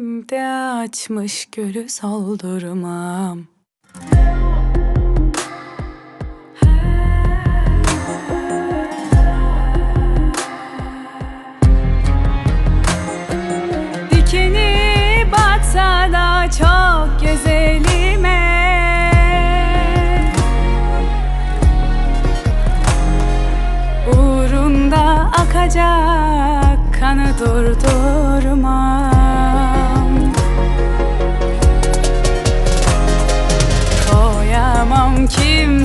Yüreğimde açmış gülü soldurmam Dikeni batsa da çok güzelime Uğrunda akacak kanı durdurmam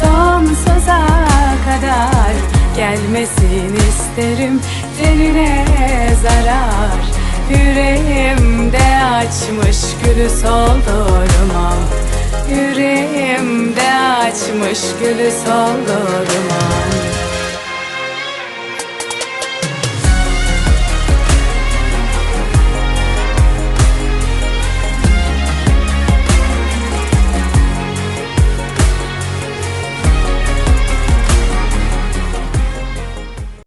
sonsuza kadar Gelmesin isterim tenine zarar. Yüreğimde açmış gülü soldurmam Yüreğimde açmış gülü soldurmam